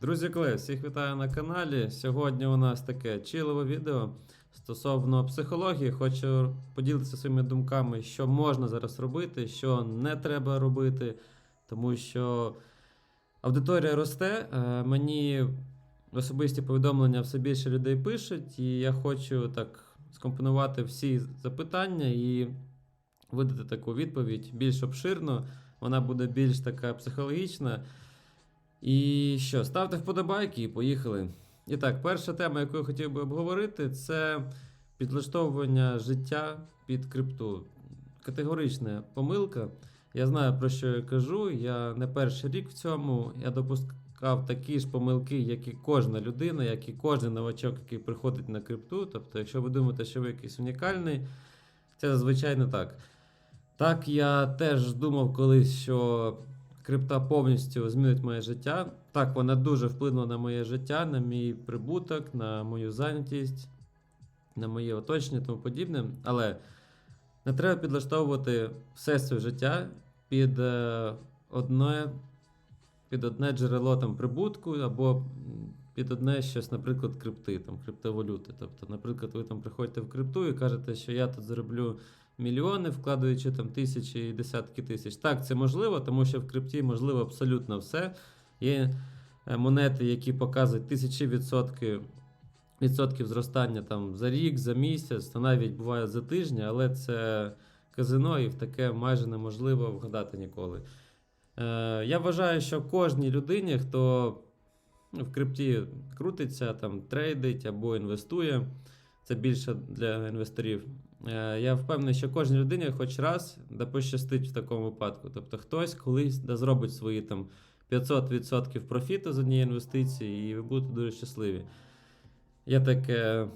Друзі, колеги, всіх вітаю на каналі. Сьогодні у нас таке чилове відео стосовно психології. Хочу поділитися своїми думками, що можна зараз робити, що не треба робити, тому що аудиторія росте. е, Мені особисті повідомлення все більше людей пишуть, і я хочу так скомпонувати всі запитання і видати таку відповідь більш обширно. Вона буде більш така психологічна. І що, ставте вподобайки і поїхали. І так, перша тема, яку я хотів би обговорити, це підлаштовування життя під крипту. Категорична помилка. Я знаю, про що я кажу. Я не перший рік в цьому. Я допускав такі ж помилки, як і кожна людина, як і кожен новачок, який приходить на крипту. Тобто, якщо ви думаєте, що ви якийсь унікальний, це зазвичай не так. Так, я теж думав колись, що крипта повністю змінить моє життя. Так, вона дуже вплинула на моє життя, на мій прибуток, на мою зайнятість, на моє оточення тому подібне. Але не треба підлаштовувати все своє життя під е, одне, під одне джерело там, прибутку або під одне щось, наприклад, крипти, там, криптовалюти. Тобто, наприклад, ви там приходите в крипту і кажете, що я тут зароблю мільйони, вкладаючи там тисячі і десятки тисяч. Так, це можливо, тому що в крипті можливо абсолютно все. Є е, монети, які показують тисячі відсотків, відсотків зростання там за рік, за місяць, та навіть буває за тижні, але це казино і в таке майже неможливо вгадати ніколи. Е, я вважаю, що кожній людині, хто ну, в крипті крутиться, там трейдить або інвестує, це більше для інвесторів. Е, Я впевнений, що кожній людині хоч раз да пощастить в такому випадку. Тобто хтось колись да зробить свої там 500% профіту з однієї інвестиції, і ви будете дуже щасливі. Є таке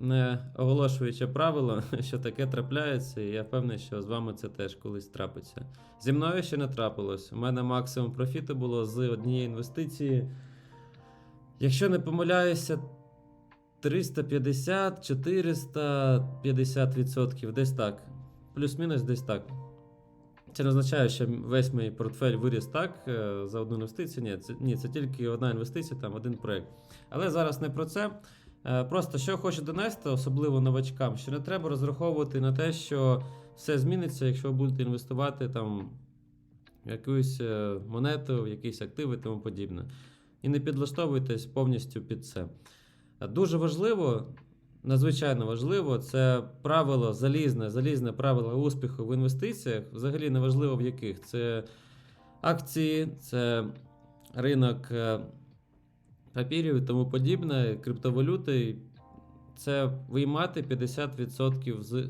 не оголошуюче правило, що таке трапляється, і я впевнений, що з вами це теж колись трапиться. Зі мною ще не трапилось. У мене максимум профіту було з однієї інвестиції. Якщо не помиляюся, 350, 450 відсотків, десь так. Плюс-мінус десь так. Це не означає, що весь мій портфель виріс так е, за одну інвестицію. Ні, це, ні, це тільки одна інвестиція, там один проект. Але зараз не про це. Е, Просто що хочу донести, особливо новачкам, що не треба розраховувати на те, що все зміниться, якщо ви будете інвестувати там якусь е, монету, в якісь активи і тому подібне. І не підлаштовуйтесь повністю під це. Дуже важливо, надзвичайно важливо, це правило залізне, залізне правило успіху в інвестиціях, взагалі неважливо в яких. Це акції, це ринок е, папірів і тому подібне, криптовалюти. Це виймати 50% з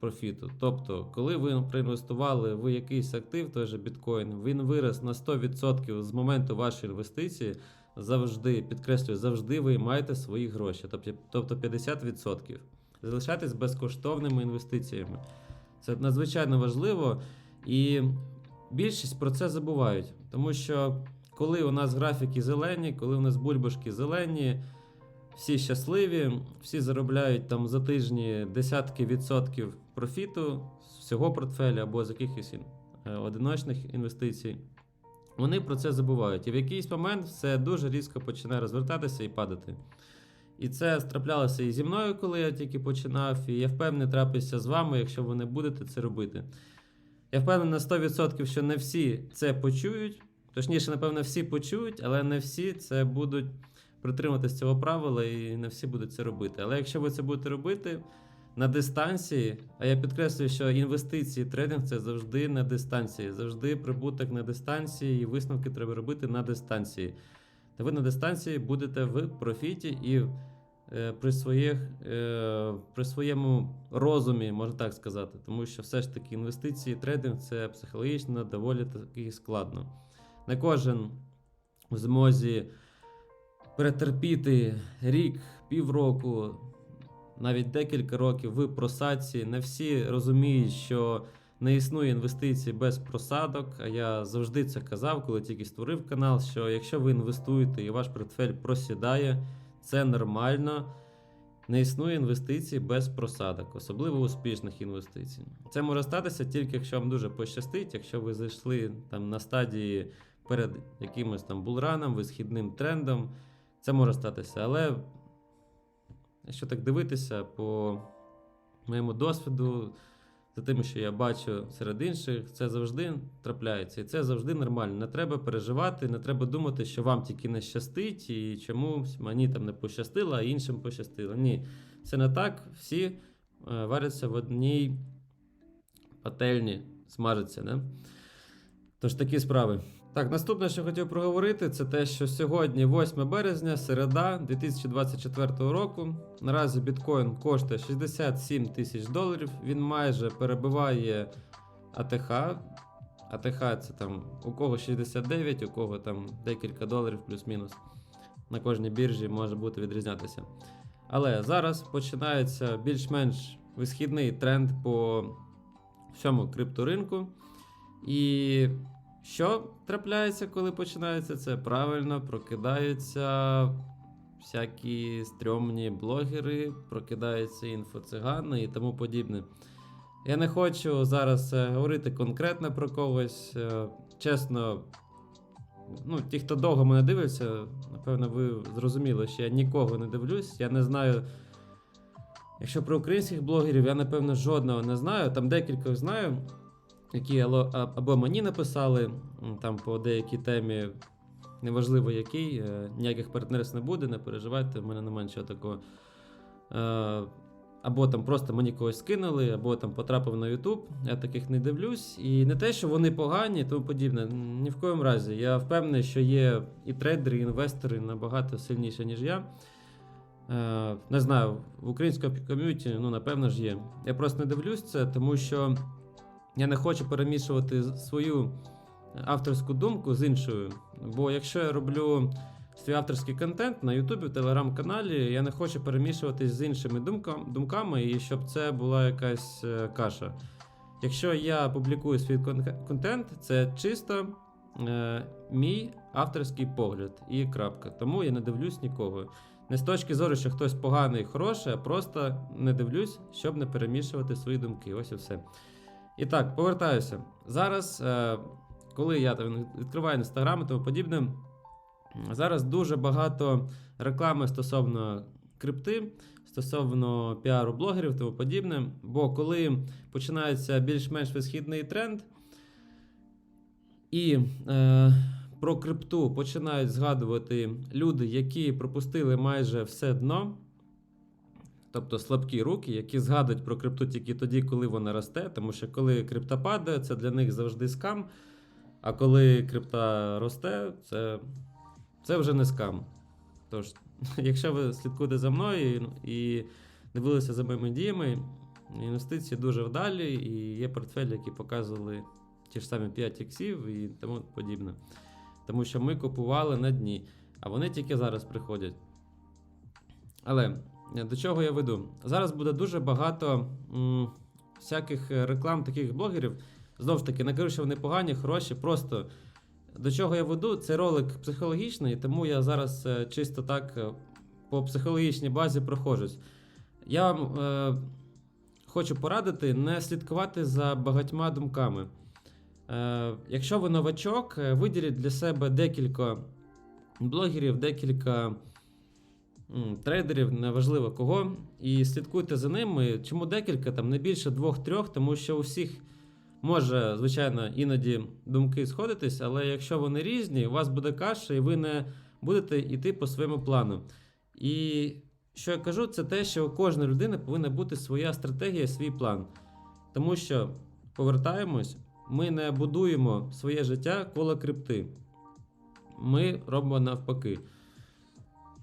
профіту. Тобто, коли ви проінвестували в якийсь актив, той же біткоін, він вирос на 100% з моменту вашої інвестиції, завжди, підкреслюю, завжди ви маєте свої гроші, тобто, тобто 50%. Залишайтесь безкоштовними інвестиціями. Це надзвичайно важливо, і більшість про це забувають. Тому що коли у нас графіки зелені, коли у нас бульбашки зелені, всі щасливі, всі заробляють там за тижні десятки відсотків профіту з всього портфеля або з якихось е, одиночних інвестицій. Вони про це забувають. І в якийсь момент все дуже різко починає розвертатися і падати. І це траплялося і зі мною, коли я тільки починав, і я впевнений, трапиться з вами, якщо ви не будете це робити. Я впевнений на 100%, що не всі це почують. Точніше, напевно, всі почують, але не всі це будуть притримуватися цього правила і не всі будуть це робити. Але якщо ви це будете робити на дистанції, а я підкреслюю, що інвестиції, трейдинг це завжди на дистанції, завжди прибуток на дистанції, і висновки треба робити на дистанції. Та ви на дистанції будете в профіті і е, при, своїх, е, при своєму розумі, можна так сказати, тому що все ж таки інвестиції, трейдинг це психологічно доволі таки складно. Не кожен в змозі перетерпіти рік, півроку, навіть декілька років в просадці. Не всі розуміють, що не існує інвестицій без просадок. А я завжди це казав, коли тільки створив канал. Що якщо ви інвестуєте і ваш портфель просідає, це нормально. Не існує інвестицій без просадок, особливо успішних інвестицій. Це може статися тільки якщо вам дуже пощастить, якщо ви зайшли там на стадії перед якимось там булраном, висхідним трендом. Це може статися. Але якщо так дивитися по моєму досвіду, за тим, що я бачу серед інших, це завжди трапляється. І це завжди нормально. Не треба переживати, не треба думати, що вам тільки не щастить, і чомусь мені там не пощастило, а іншим пощастило. Ні, це не так. Всі е, варяться в одній пательні, смажаться. Не? Тож такі справи. Так, наступне, що хотів проговорити, це те, що сьогодні, 8 березня, середа 2024 року. Наразі біткоін коштує 67 тисяч доларів. Він майже перебиває АТХ. АТХ це там у кого 69, у кого там декілька доларів плюс-мінус. На кожній біржі може бути відрізнятися. Але зараз починається більш-менш висхідний тренд по всьому крипторинку. І що трапляється, коли починається це? Правильно прокидаються всякі стрьомні блогери, прокидаються інфоцигани і тому подібне. Я не хочу зараз е, говорити конкретно про когось. Е, чесно, ну, ті, хто довго мене дивився, напевно, ви зрозуміли, що я нікого не дивлюсь. Я не знаю. Якщо про українських блогерів, я напевно жодного не знаю. Там декількох знаю, які або мені написали там по деякій темі, неважливо який, е, ніяких партнерств не буде, не переживайте, в мене немає нічого такого. Е, Або там просто мені когось скинули, або там потрапив на YouTube. Я таких не дивлюсь. І не те, що вони погані тому подібне. Ні в коєму разі. Я впевнений, що є і трейдери, і інвестори набагато сильніші, ніж я. Е, не знаю, в українському ком'юніті, ну, напевно ж є. Я просто не дивлюсь це, тому що я не хочу перемішувати свою авторську думку з іншою. Бо якщо я роблю свій авторський контент на Ютубі, в телеграм-каналі, я не хочу перемішуватись з іншими думкам, думками і щоб це була якась е, каша. Якщо я публікую свій контент, це чисто е, мій авторський погляд і крапка. Тому я не дивлюсь нікого. Не з точки зору, що хтось поганий, хороший, а просто не дивлюсь, щоб не перемішувати свої думки. Ось і все. І так, повертаюся. Зараз, е, коли я відкриваю інстаграм і тому подібне, зараз дуже багато реклами стосовно крипти, стосовно піару блогерів і тому подібне. Бо коли починається більш-менш висхідний тренд, і е, про крипту починають згадувати люди, які пропустили майже все дно. Тобто слабкі руки, які згадують про крипту тільки тоді, коли вона росте, тому що коли крипта падає, це для них завжди скам. А коли крипта росте, це, це вже не скам. Тож, якщо ви слідкуєте за мною і, дивилися за моїми діями, інвестиції дуже вдалі, і є портфелі, які показували ті ж самі 5 іксів і тому подібне. Тому що ми купували на дні, а вони тільки зараз приходять. Але до чого я веду? Зараз буде дуже багато м, всяких е, реклам таких блогерів. Знову ж таки, не що вони погані, хороші. Просто до чого я веду, це ролик психологічний, тому я зараз е, чисто так е, по психологічній базі проходжусь. Я вам е, хочу порадити не слідкувати за багатьма думками. Е, якщо ви новачок, виділіть для себе декілька блогерів, декілька трейдерів, неважливо кого, і слідкуйте за ними. Чому декілька, там не більше двох-трьох, тому що у всіх може, звичайно, іноді думки сходитись, але якщо вони різні, у вас буде каша, і ви не будете йти по своєму плану. І що я кажу, це те, що у кожної людини повинна бути своя стратегія, свій план. Тому що повертаємось, ми не будуємо своє життя коло крипти. Ми робимо навпаки.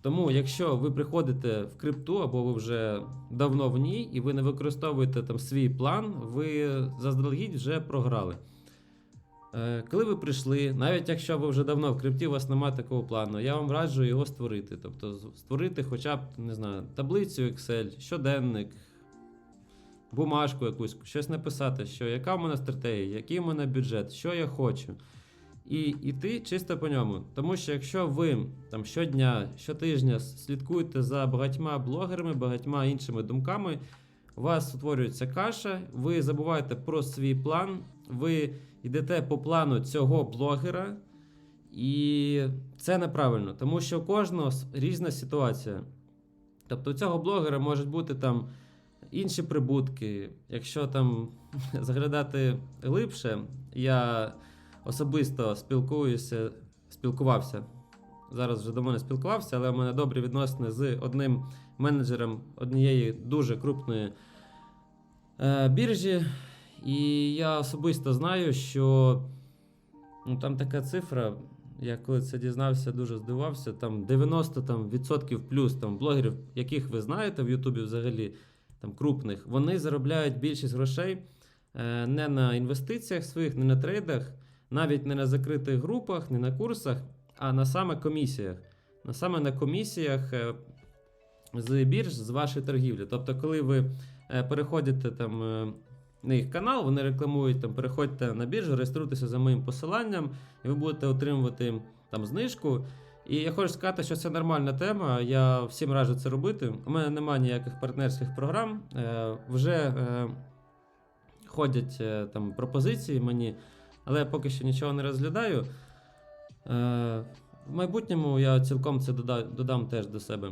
Тому, якщо ви приходите в крипту, або ви вже давно в ній, і ви не використовуєте там свій план, ви заздалегідь вже програли. Е, Коли ви прийшли, навіть якщо ви вже давно в крипті, у вас немає такого плану, я вам раджу його створити. Тобто створити хоча б не знаю, таблицю Excel, щоденник, бумажку якусь, щось написати, що яка в мене стратегія, який в мене бюджет, що я хочу. І йти чисто по ньому. Тому що якщо ви там щодня, щотижня слідкуєте за багатьма блогерами, багатьма іншими думками, у вас утворюється каша, ви забуваєте про свій план, ви йдете по плану цього блогера, І це неправильно, тому що у кожного різна ситуація. Тобто у цього блогера можуть бути там інші прибутки. Якщо там заглядати глибше, я особисто спілкуюся, спілкувався. Зараз вже до мене спілкувався, але у мене добрі відносини з одним менеджером однієї дуже крупної е, біржі. І я особисто знаю, що ну, там така цифра. Я коли це дізнався, дуже здивувався. Там 90 там, відсотків плюс там, блогерів, яких ви знаєте в Ютубі взагалі, там крупних, вони заробляють більшість грошей е, не на інвестиціях своїх, не на трейдах, навіть не на закритих групах, не на курсах, а на саме комісіях. На саме на комісіях е, з бірж з вашої торгівлі. Тобто, коли ви е, переходите там. е, на їх канал, вони рекламують там, переходьте на біржу, реєструйтеся за моїм посиланням, і ви будете отримувати там знижку. І я хочу сказати, що це нормальна тема. Я всім раджу це робити. У мене немає ніяких партнерських програм. Вже ходять там пропозиції мені, але я поки що нічого не розглядаю. Е, в майбутньому я цілком це дода- додам теж до себе.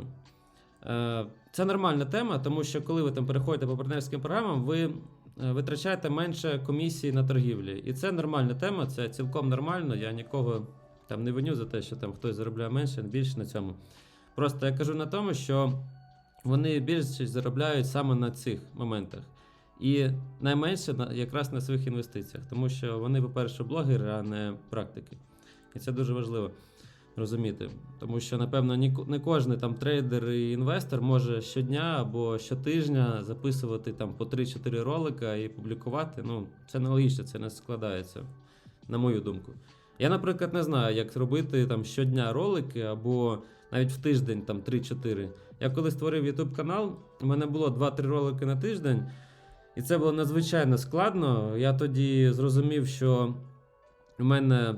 Е, Це нормальна тема, тому що коли ви там переходите по партнерським програмам, ви е, витрачаєте менше комісії на торгівлі. І це нормальна тема, це цілком нормально. Я нікого там не виню за те, що там хтось заробляє менше, більше на цьому. Просто я кажу на тому, що вони більше заробляють саме на цих моментах. І найменше якраз на своїх інвестиціях, тому що вони, по-перше, блогери, а не практики. І це дуже важливо розуміти. Тому що, напевно, не кожен там трейдер і інвестор може щодня або щотижня записувати там по 3-4 ролика і публікувати. Ну, це нелогічно, це не складається, на мою думку. Я, наприклад, не знаю, як робити там щодня ролики або навіть в тиждень там 3-4. Я коли створив YouTube канал, у мене було 2-3 ролики на тиждень, і це було надзвичайно складно. Я тоді зрозумів, що у мене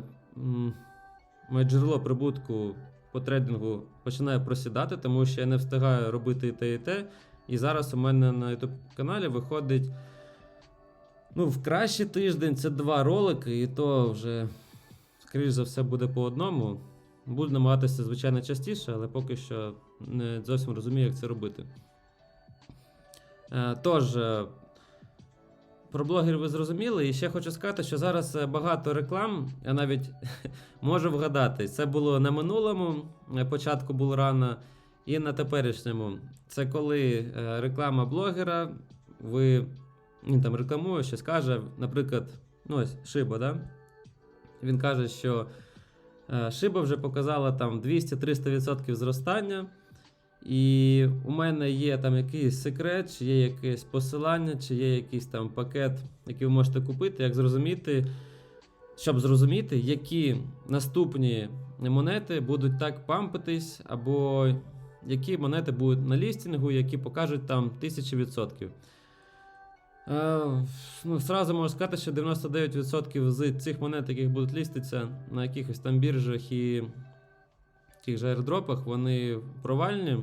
моє джерело прибутку по трейдингу починає просідати, тому що я не встигаю робити і те, і те. І зараз у мене на YouTube каналі виходить. Ну, в кращий тиждень це два ролики, і то вже, скоріш за все, буде по одному. Буду намагатися, звичайно, частіше, але поки що не зовсім розумію, як це робити. Е, Тож, е, про блогерів ви зрозуміли. І ще хочу сказати, що зараз е, багато реклам, я навіть можу вгадати. Це було на минулому е, початку рано, і на теперішньому. Це коли е, реклама блогера, ви він там рекламує, щось каже, наприклад, ну ось Шиба, да? Він каже, що Шиба вже показала там 200-300% зростання. І у мене є там якийсь секрет, чи є якесь посилання, чи є якийсь там пакет, який ви можете купити, як зрозуміти, щоб зрозуміти, які наступні монети будуть так пампитись, або які монети будуть на лістінгу, які покажуть там тисячі відсотків. Е, ну, Сразу можу сказати, що 99% з цих монет, яких будуть ліститися на якихось там біржах і тих же аірдропах, вони провальні.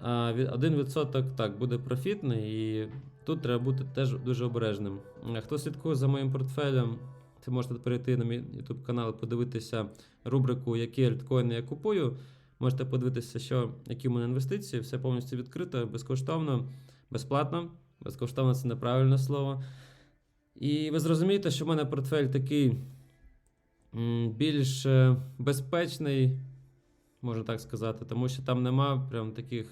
А від- 1% так буде профітний, і тут треба бути теж дуже обережним. Хто слідкує за моїм портфелем, це можете перейти на мій YouTube канал і подивитися рубрику Які альткоїни я купую. Можете подивитися, що, які в мене інвестиції, все повністю відкрито, безкоштовно, безплатно. Безкоштовно це неправильне слово. І ви зрозумієте, що в мене портфель такий більш е, безпечний, можна так сказати, тому що там нема прям таких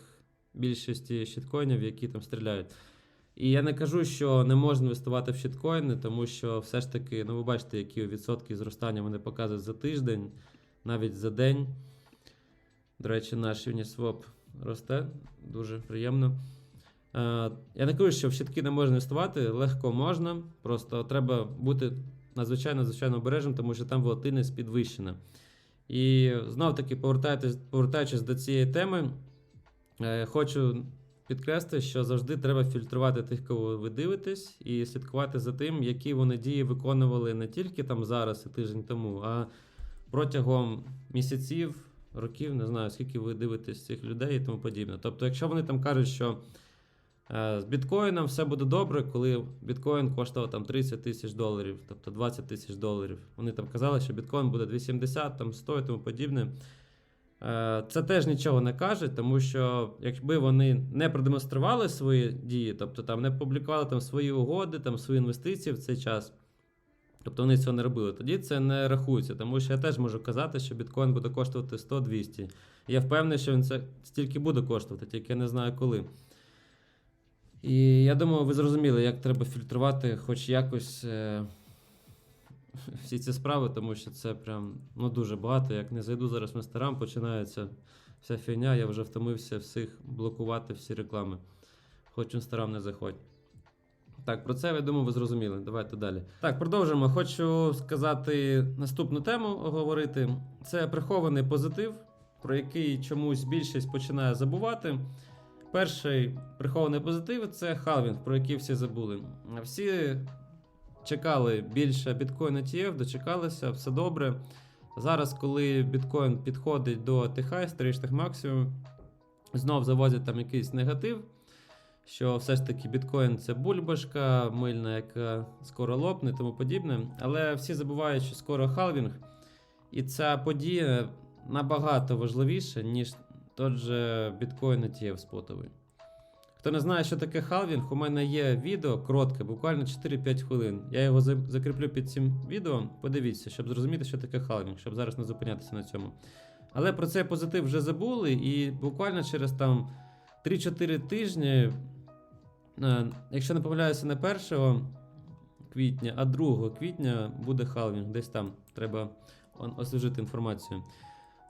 більшості щиткоїнів, які там стріляють. І я не кажу, що не можна інвестувати в щиткоїни, тому що все ж таки, ну ви бачите, які відсотки зростання вони показують за тиждень, навіть за день. До речі, наш Uniswap росте, дуже приємно. Е, Я не кажу, що в щитки не можна інвестувати, легко можна, просто треба бути надзвичайно звичайно обережним, тому що там волатильність підвищена. І знов таки, повертаючись, до цієї теми, е, хочу підкреслити, що завжди треба фільтрувати тих, кого ви дивитесь, і слідкувати за тим, які вони дії виконували не тільки там зараз і тиждень тому, а протягом місяців, років, не знаю, скільки ви дивитесь цих людей і тому подібне. Тобто, якщо вони там кажуть, що З біткоїном все буде добре, коли біткоін коштував там 30 тисяч доларів, тобто 20 тисяч доларів. Вони там казали, що біткоін буде 270, там 100 і тому подібне. Е, Це теж нічого не каже, тому що якби вони не продемонстрували свої дії, тобто там не публікували там свої угоди, там свої інвестиції в цей час, тобто вони цього не робили, тоді це не рахується, тому що я теж можу казати, що біткоін буде коштувати 100-200. Я впевнений, що він це стільки буде коштувати, тільки я не знаю коли. І я думаю, ви зрозуміли, як треба фільтрувати хоч якось е, всі ці справи, тому що це прям ну, дуже багато. Як не зайду зараз в інстаграм, починається вся фігня, я вже втомився всіх блокувати всі реклами. Хоч в інстаграм не заходь. Так, про це я думаю, ви зрозуміли. Давайте далі. Так, продовжимо. Хочу сказати наступну тему оговорити. Це прихований позитив, про який чомусь більшість починає забувати. Перший прихований позитив це халвінг, про який всі забули. Всі чекали більше біткоін ETF, дочекалися, все добре. Зараз, коли біткоін підходить до THI, історичних максимумів, знов завозять там якийсь негатив, що все ж таки біткоін це бульбашка, мильна, яка скоро лопне і тому подібне. Але всі забувають, що скоро халвінг, і ця подія набагато важливіша, ніж тот же біткоін ETF спотовий. Хто не знає, що таке халвінг, у мене є відео коротке, буквально 4-5 хвилин. Я його закріплю під цим відео. Подивіться, щоб зрозуміти, що таке халвінг, щоб зараз не зупинятися на цьому. Але про цей позитив вже забули, і буквально через там 3-4 тижні, е, якщо не помиляюся, не 1 квітня, а 2 квітня буде халвінг. Десь там треба освіжити інформацію.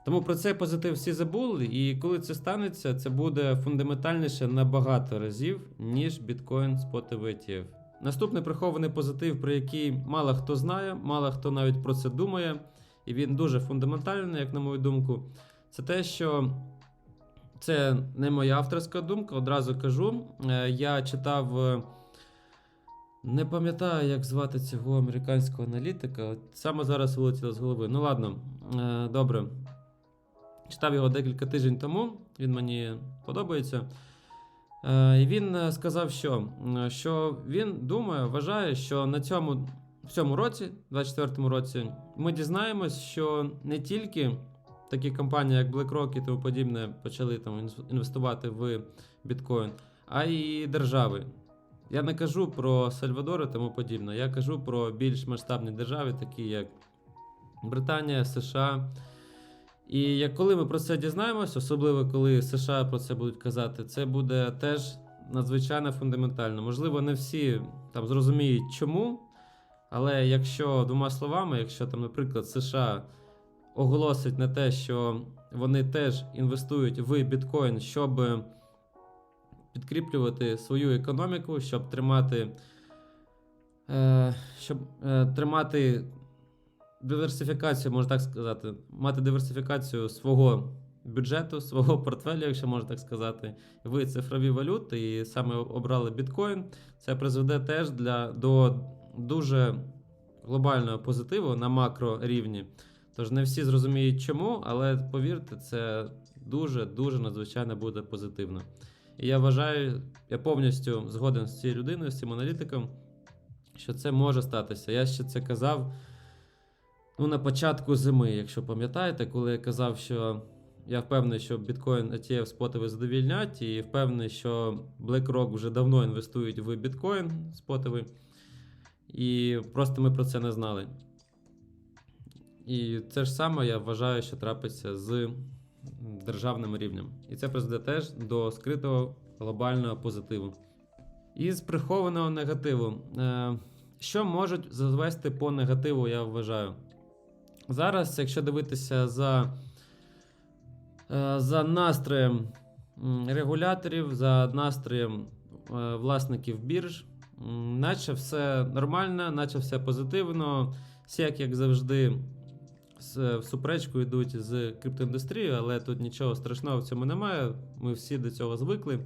Тому про цей позитив всі забули, і коли це станеться, це буде фундаментальніше на багато разів, ніж біткоін спотовий ETF. Наступний прихований позитив, про який мало хто знає, мало хто навіть про це думає, і він дуже фундаментальний, як на мою думку, це те, що це не моя авторська думка, одразу кажу. Е, Я читав. е, Не пам'ятаю, як звати цього американського аналітика. Саме зараз вилетіло з голови. Ну ладно, е, добре. Читав його декілька тижнів тому, він мені подобається. Е, І він е, сказав, що, що він думає, вважає, що на цьому в цьому році, 24-му році, ми дізнаємось, що не тільки такі компанії, як BlackRock і тому подібне, почали там інвестувати в біткоін, а й держави. Я не кажу про Сальвадор і тому подібне. Я кажу про більш масштабні держави, такі як Британія, США. І як коли ми про це дізнаємось, особливо коли США про це будуть казати, це буде теж надзвичайно фундаментально. Можливо, не всі там зрозуміють чому, але якщо двома словами, якщо там, наприклад, США оголосить на те, що вони теж інвестують в біткоін, щоб підкріплювати свою економіку, щоб тримати, е, щоб е, тримати диверсифікацію, можна так сказати, мати диверсифікацію свого бюджету, свого портфелю, якщо можна так сказати, в цифрові валюти, і саме обрали біткоін. Це призведе теж для, до дуже глобального позитиву на макрорівні. Тож не всі зрозуміють чому, але повірте, це дуже дуже надзвичайно буде позитивно. І я вважаю, я повністю згоден з цією людиною, з цим аналітиком, що це може статися. Я ще це казав ну, на початку зими, якщо пам'ятаєте, коли я казав, що я впевнений, що біткоін ETF спотовий задовільнять, і впевнений, що BlackRock вже давно інвестують в біткоін спотовий. І просто ми про це не знали. І це ж саме я вважаю, що трапиться з державним рівнем. І це призведе теж до скритого глобального позитиву. І з прихованого негативу. Е, Що можуть завести по негативу, я вважаю. Зараз, якщо дивитися за, е, за настроєм регуляторів, за настроєм е, власників бірж, наче все нормально, наче все позитивно. Сяк, як завжди, в суперечку йдуть з криптоіндустрією, але тут нічого страшного в цьому немає. Ми всі до цього звикли.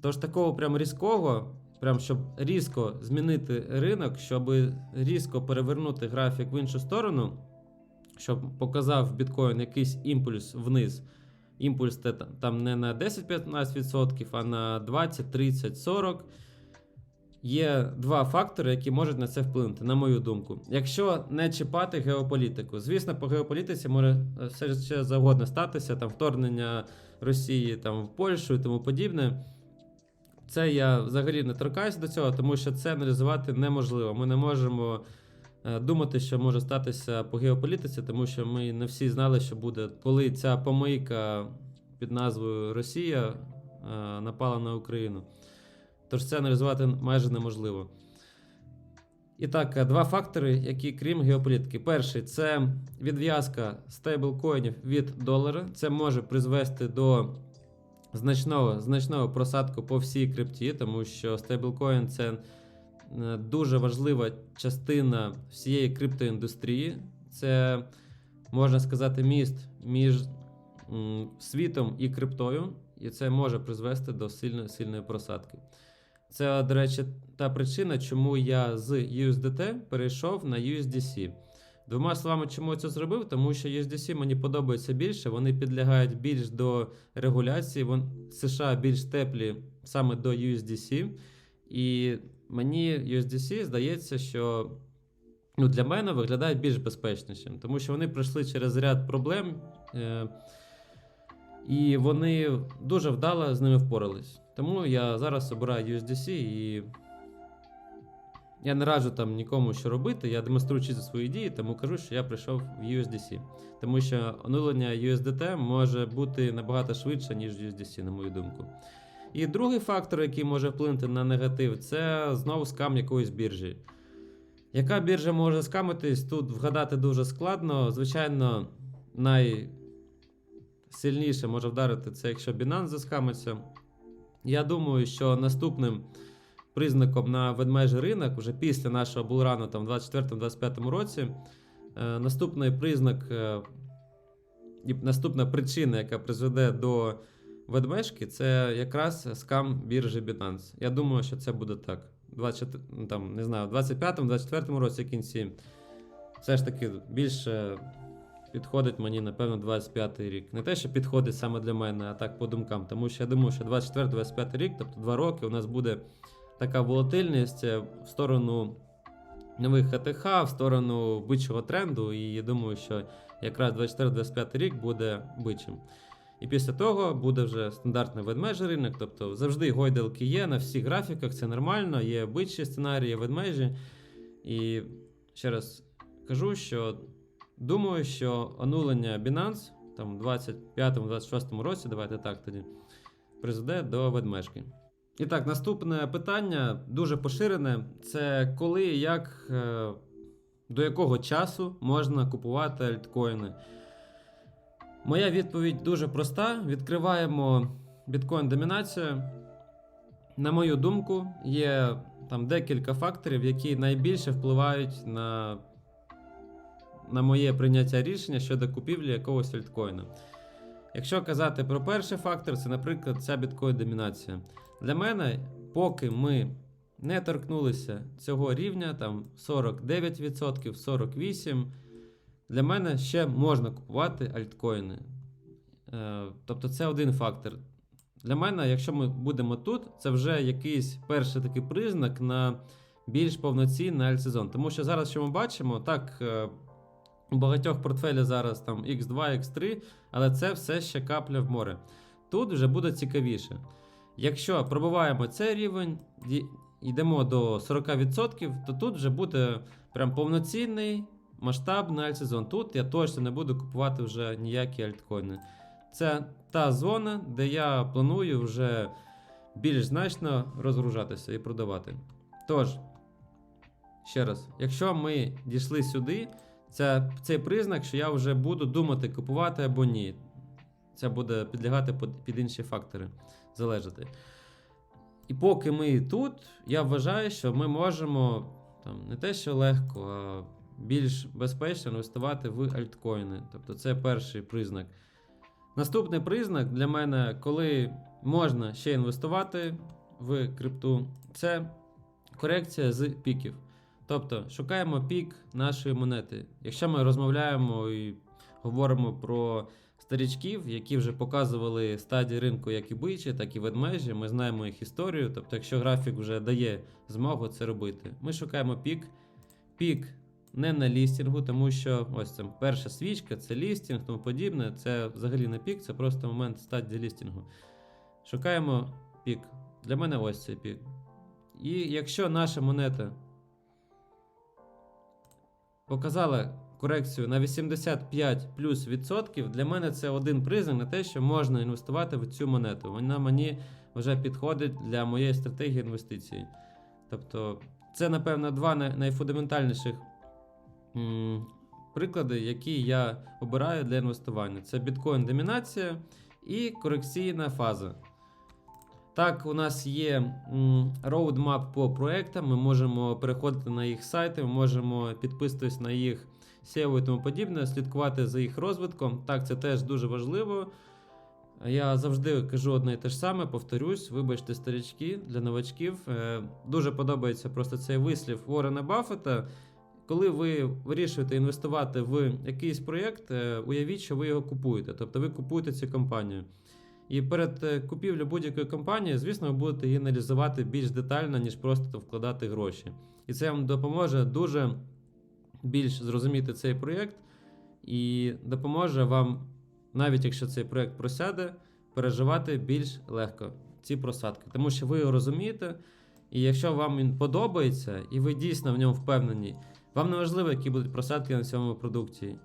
Тож такого прям різкого, прям щоб різко змінити ринок, щоб різко перевернути графік в іншу сторону, щоб показав біткоін якийсь імпульс вниз, імпульс те- там не на 10-15%, а на 20, 30, 40. Є два фактори, які можуть на це вплинути, на мою думку. Якщо не чіпати геополітику, звісно, по геополітиці може е, все ще завгодно статися, там вторгнення Росії там, в Польщу і тому подібне. Це я взагалі не торкаюся до цього, тому що це аналізувати неможливо. Ми не можемо е, думати, що може статися по геополітиці, тому що ми не всі знали, що буде, коли ця помийка під назвою Росія е, напала на Україну. Тож це аналізувати майже неможливо. І так, е, два фактори, які крім геополітики. Перший це відв'язка стейблкоїнів від долара. Це може призвести до значного, значного просадку по всій крипті, тому що стейблкоін це е, дуже важлива частина всієї криптоіндустрії. Це, можна сказати, міст між світом і криптою, і це може призвести до сильної, сильної просадки. Це, до речі, та причина, чому я з USDT перейшов на USDC. Двома словами, чому я це зробив? Тому що USDC мені подобається більше, вони підлягають більш до регуляції, вон, США більш теплі саме до USDC. І мені USDC здається, що ну, для мене виглядають більш безпечнішим, тому що вони пройшли через ряд проблем, е, і вони дуже вдало з ними впорались. Тому я зараз обираю USDC і я не раджу там нікому що робити. Я демонструю чисто свої дії, тому кажу, що я прийшов в USDC. Тому що оновлення USDT може бути набагато швидше, ніж USDC, на мою думку. І другий фактор, який може вплинути на негатив, це знову скам якоїсь біржі. Яка біржа може скамитись? Тут вгадати дуже складно. Звичайно, найсильніше може вдарити це, якщо Binance заскамиться. Я думаю, що наступним признаком на ведмежий ринок, вже після нашого булрану там, в 24-25 році, е, наступний признак е, і наступна причина, яка призведе до ведмежки, це якраз скам біржі Binance. Я думаю, що це буде так. 24, ну, там, не знаю, в 25-24 році кінці. Все ж таки більше підходить мені, напевно, 25-й рік. Не те, що підходить саме для мене, а так по думкам. Тому що я думаю, що 24-25 рік, тобто 2 роки, у нас буде така волатильність е, в сторону нових ХТХ, в сторону бичого тренду. І я думаю, що якраз 24-25 рік буде бичим. І після того буде вже стандартний ведмежий ринок, тобто завжди гойдалки є на всіх графіках, це нормально, є бичі сценарії, є ведмежі. І ще раз кажу, що думаю, що онулення Binance там, в 25-26 році, давайте так тоді, призведе до ведмежки. І так, наступне питання дуже поширене: це коли і як, е, до якого часу можна купувати альткоїни. Моя відповідь дуже проста. Відкриваємо біткоін домінацію. На мою думку, є там декілька факторів, які найбільше впливають на, на моє прийняття рішення щодо купівлі якогось альткоїна. Якщо казати про перший фактор, це, наприклад, ця біткоін домінація. Для мене, поки ми не торкнулися цього рівня, там 49%, 48%, для мене ще можна купувати альткоїни. Е, тобто це один фактор. Для мене, якщо ми будемо тут, це вже якийсь перший такий признак на більш повноцінний альтсезон. Тому що зараз, що ми бачимо, так, е, у багатьох портфелях зараз там X2, X3, але це все ще капля в море. Тут вже буде цікавіше. Якщо пробиваємо цей рівень, йдемо до 40%, то тут вже буде прям повноцінний масштабний альтсезон. Тут я точно не буду купувати вже ніякі альткоїни. Це та зона, де я планую вже більш значно розгружатися і продавати. Тож, ще раз, якщо ми дійшли сюди, це цей признак, що я вже буду думати, купувати або ні. Це буде підлягати під, інші фактори залежати. І поки ми тут, я вважаю, що ми можемо там, не те, що легко, а більш безпечно інвестувати в альткоїни. Тобто це перший признак. Наступний признак для мене, коли можна ще інвестувати в крипту, це корекція з піків. Тобто шукаємо пік нашої монети. Якщо ми розмовляємо і говоримо про старічків, які вже показували стадії ринку як і бичі, так і ведмежі. Ми знаємо їх історію. Тобто, якщо графік вже дає змогу це робити, ми шукаємо пік. Пік не на лістінгу, тому що ось це перша свічка, це лістінг, тому подібне. Це взагалі не пік, це просто момент стадії лістінгу. Шукаємо пік. Для мене ось цей пік. І якщо наша монета показала корекцію на 85 плюс відсотків, для мене це один признак на те, що можна інвестувати в цю монету. Вона мені вже підходить для моєї стратегії інвестицій. Тобто, це, напевно, два най- найфундаментальніших приклади, які я обираю для інвестування: це біткоін домінація і корекційна фаза. Так, у нас є роудмап по проектам, ми можемо переходити на їх сайти, ми можемо підписуватись на їх SEO і тому подібне, слідкувати за їх розвитком. Так, це теж дуже важливо. Я завжди кажу одне і те ж саме, повторюсь, вибачте, старички для новачків. Е, Дуже подобається просто цей вислів Уоррена Баффета. Коли ви вирішуєте інвестувати в якийсь проєкт, е, уявіть, що ви його купуєте. Тобто ви купуєте цю компанію. І перед е, купівлею будь-якої компанії, звісно, ви будете її аналізувати більш детально, ніж просто вкладати гроші. І це вам допоможе дуже більш зрозуміти цей проєкт і допоможе вам, навіть якщо цей проєкт просяде, переживати більш легко ці просадки. Тому що ви його розумієте, і якщо вам він подобається, і ви дійсно в ньому впевнені, вам не важливо, які будуть просадки на цьому продукті.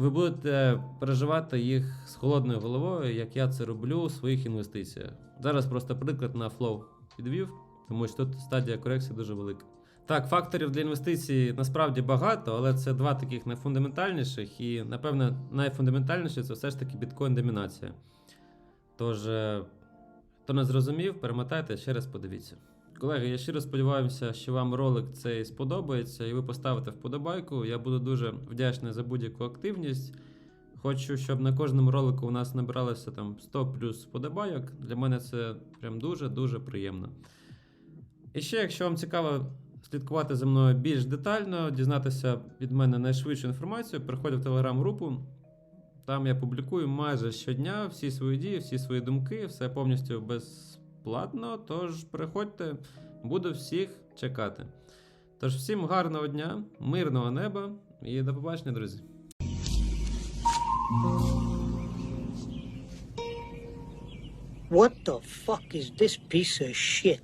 Ви будете переживати їх з холодною головою, як я це роблю у своїх інвестиціях. Зараз просто приклад на флоу підвів, тому що тут стадія корекції дуже велика. Так, факторів для інвестицій насправді багато, але це два таких найфундаментальніших, і, напевно, найфундаментальніше це все ж таки біткоін-домінація. Тож, е, хто не зрозумів, перемотайте ще раз подивіться. Колеги, я щиро сподіваюся, що вам ролик цей сподобається, і ви поставите вподобайку. Я буду дуже вдячний за будь-яку активність. Хочу, щоб на кожному ролику у нас набиралося там 100 плюс вподобайок. Для мене це прям дуже-дуже приємно. І ще, якщо вам цікаво слідкувати за мною більш детально, дізнатися від мене найшвидшу інформацію, переходьте в телеграм-групу. Там я публікую майже щодня всі свої дії, всі свої думки, все повністю безплатно. Тож приходьте, буду всіх чекати. Тож, всім гарного дня, мирного неба і до побачення, друзі. What the fuck is this piece of shit?